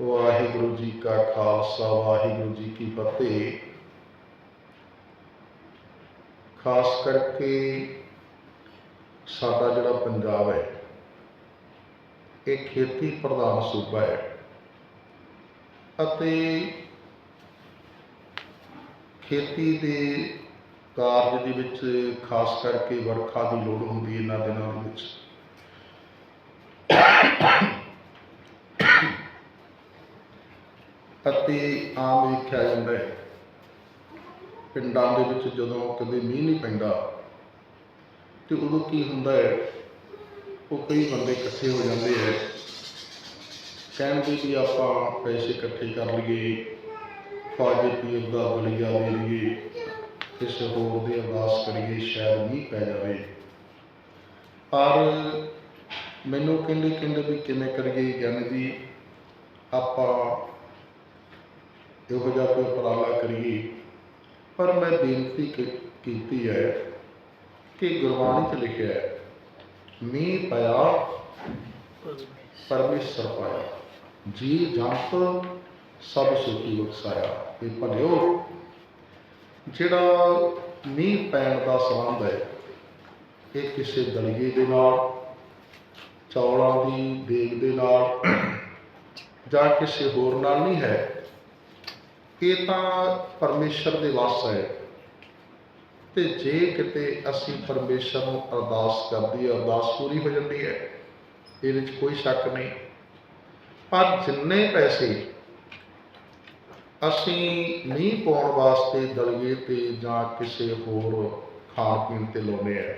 ਵਾਹਿਗੁਰੂ ਜੀ ਕਾ ਖਾਲਸਾ, ਵਾਹਿਗੁਰੂ ਜੀ ਕੀ ਫਤਿਹ। ਖਾਸ ਕਰਕੇ ਸਾਡਾ ਜਿਹੜਾ ਪੰਜਾਬ ਹੈ, ਇਹ ਖੇਤੀ ਪ੍ਰਧਾਨ ਸੂਬਾ ਹੈ ਅਤੇ ਖੇਤੀ ਦੇ ਕਾਰਜ ਦੇ ਵਿੱਚ ਖਾਸ ਕਰਕੇ ਵਰਖਾ ਦੀ ਲੋੜ ਹੁੰਦੀ ਹੈ ਇਹਨਾਂ ਦਿਨਾਂ ਦੇ ਵਿੱਚ। ਅਤੇ ਆਮ ਵੇਖਿਆ ਜਾਂਦਾ ਹੈ। ਪਿੰਡਾਂ ਦੇ ਵਿੱਚ ਜਦੋਂ ਕਦੇ ਮੀਂਹ ਨਹੀਂ ਪੈਂਦਾ, ਤੇ ਉਦੋਂ ਕੀ ਹੁੰਦਾ ਹੈ? ਉਹ ਕਈ ਬੰਦੇ ਇਕੱਠੇ ਹੋ ਜਾਂਦੇ ਹੈ। ਕਹਿੰਦੇ ਵੀ ਆਪਾਂ ਪੈਸੇ ਇਕੱਠੇ ਕਰ ਲਈਏ ਫਾਜ਼ੇ ਪੀਰ ਦਾ ਬਲੀਆ ਦੇ ਲਈਏ, ਕਿਸੇ ਹੋਰ ਦੀ ਅਰਦਾਸ ਕਰੀਏ, ਸ਼ਾਇਦ ਮੀਂਹ ਪੈ ਜਾਵੇ। ਪਰ ਮੈਨੂੰ ਕਹਿੰਦੇ ਕਹਿੰਦੇ ਵੀ ਕਿਵੇਂ ਕਰੀਏ ਗਿਆਨੀ ਜੀ, ਆਪਾਂ ਇਹੋ ਜਿਹਾ ਕੋਈ ਉਪਰਾਲਾ ਕਰੀਏ। ਪਰ ਮੈਂ ਬੇਨਤੀ ਕੀ- ਕੀਤੀ ਹੈ ਕਿ ਗੁਰਬਾਣੀ 'ਚ ਲਿਖਿਆ ਹੈ, ਮੀਂਹ ਪਿਆ, ਪਰਮੇਸ਼ਰ ਪਾਇਆ। ਜੀ ਜੰਤ ਸਭ ਸੁਖੀ ਉਕਸਾਇਆ। ਇਹ ਭਲਿਓ, ਜਿਹੜਾ ਮੀਂਹ ਪੈਣ ਦਾ ਸੰਬੰਧ ਹੈ, ਇਹ ਕਿਸੇ ਦਲੀਏ ਦੇ ਨਾਲ, ਚੌਲਾਂ ਦੀ ਦੇਗ ਦੇ ਨਾਲ ਜਾਂ ਕਿਸੇ ਹੋਰ ਨਾਲ ਨਹੀਂ ਹੈ। ਇਹ ਤਾਂ ਪਰਮੇਸ਼ਰ ਦੇ ਵਾਸ ਹੈ। ਤੇ ਜੇ ਕਿਤੇ ਅਸੀਂ ਪਰਮੇਸ਼ਰ ਨੂੰ ਅਰਦਾਸ ਕਰਦੀ ਅਰਦਾਸ ਪੂਰੀ ਹੋ ਜਾਂਦੀ ਹੈ, ਇਹਦੇ ਵਿੱਚ ਕੋਈ ਸ਼ੱਕ ਨਹੀਂ। ਪਰ ਜਿੰਨੇ ਪੈਸੇ ਅਸੀਂ ਮੀਂਹ ਪਾਉਣ ਵਾਸਤੇ ਦਲੀਏ ਤੇ ਜਾਂ ਕਿਸੇ ਹੋਰ ਖਾਣ ਪੀਣ ਤੇ ਲਾਉਨੇ ਆ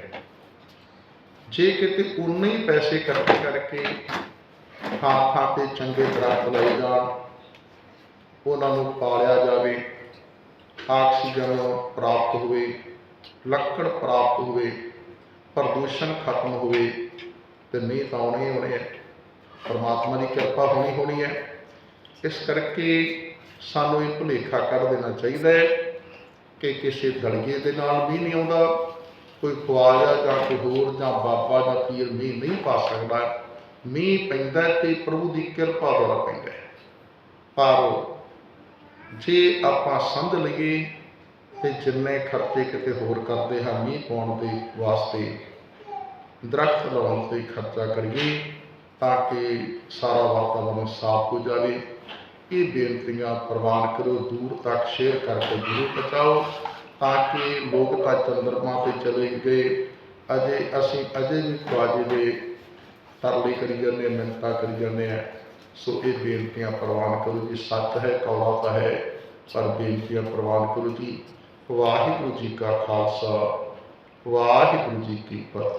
ਜੇ ਕਿਤੇ ਉਨੇ ਹੀ ਪੈਸੇ ਇਕੱਠੇ ਕਰਕੇ ਥਾਂ ਥਾਂ ਤੇ ਚੰਗੇ ਦਰਖਤ ਲਾਏ ਜਾਣ ਉਹਨਾਂ ਨੂੰ ਪਾਲਿਆ ਜਾਵੇ, ਆਕਸੀਜਨ ਪ੍ਰਾਪਤ ਹੋਵੇ, ਲੱਕੜ ਪ੍ਰਾਪਤ ਹੋਵੇ, ਪ੍ਰਦੂਸ਼ਣ ਖਤਮ ਹੋਵੇ, ਤੇ ਮੀਂਹ ਤਾਂ ਆਉਣੇ ਹੀ ਆਉਣੇ ਹੈ ਪਰਮਾਤਮਾ ਦੀ ਕਿਰਪਾ ਹੋਣੀ ਹੋਣੀ ਹੈ। ਇਸ ਕਰਕੇ ਸਾਨੂੰ ਇਹ ਭੁਲੇਖਾ ਕੱਢ ਦੇਣਾ ਚਾਹੀਦਾ ਹੈ ਕਿ ਕਿਸੇ ਦਲੀਏ ਦੇ ਨਾਲ ਵੀ ਨਹੀਂ ਆਉਂਦਾ, ਕੋਈ ਖਵਾਜਾ ਜਾਂ ਕੋਈ ਹੋਰ ਜਾਂ ਬਾਬਾ ਜਾਂ ਪੀਰ ਮੀਂਹ ਨਹੀਂ ਪਾ ਸਕਦਾ। ਮੀਂਹ ਪੈਂਦਾ ਹੈ ਤੇ ਪ੍ਰਭੂ ਦੀ ਕਿਰਪਾ ਦੁਆਰਾ ਪੈਂਦਾ ਪਰ ਜੇ ਆਪਾਂ ਸਮਝ ਲਈਏ ਤੇ ਜਿੰਨੇ ਖਰਚੇ ਕਿਤੇ ਹੋਰ ਕਰਦੇ ਹਾਂ ਮੀਂਹ ਪਾਉਣ ਦੇ ਵਾਸਤੇ ਦਰਖਤ ਲਾਉਣ ਤੇ ਖਰਚਾ ਕਰੀਏ ਤਾਂ ਕਿ ਸਾਰਾ ਵਾਤਾਵਰਨ ਸਾਫ਼ ਹੋ ਜਾਵੇ। ਇਹ ਬੇਨਤੀਆਂ ਪ੍ਰਵਾਨ ਕਰੋ ਦੂਰ ਤੱਕ ਸ਼ੇਅਰ ਕਰਕੇ ਜ਼ਰੂਰ ਪਹੁੰਚਾਓ ਤਾਂ ਕਿ ਲੋਕ ਤਾਂ ਚੰਦਰਮਾ ਤੇ ਚਲੇ ਗਏ। ਅਜੇ ਅਸੀਂ ਅਜੇ ਵੀ ਖਵਾਜੇ ਦੇ ਤਰਲੇ ਕਰੀ ਜਾਂਦੇ ਹਾਂ, ਮਿੰਨਤਾਂ ਕਰੀ ਜਾਂਦੇ ਆ ਸੋ ਇਹ ਬੇਨਤੀਆਂ ਪ੍ਰਵਾਨ ਕਰੋ ਜੀ। ਸੱਚ ਹੈ, ਕੌੜਾ ਤਾਂ ਹੈ ਪਰ ਬੇਨਤੀਆਂ ਪ੍ਰਵਾਨ ਕਰੋ ਜੀ। ਵਾਹਿਗੁਰੂ ਜੀ ਕਾ ਖਾਲਸਾ, ਵਾਹਿਗੁਰੂ ਜੀ ਕੀ ਫਤਿਹ।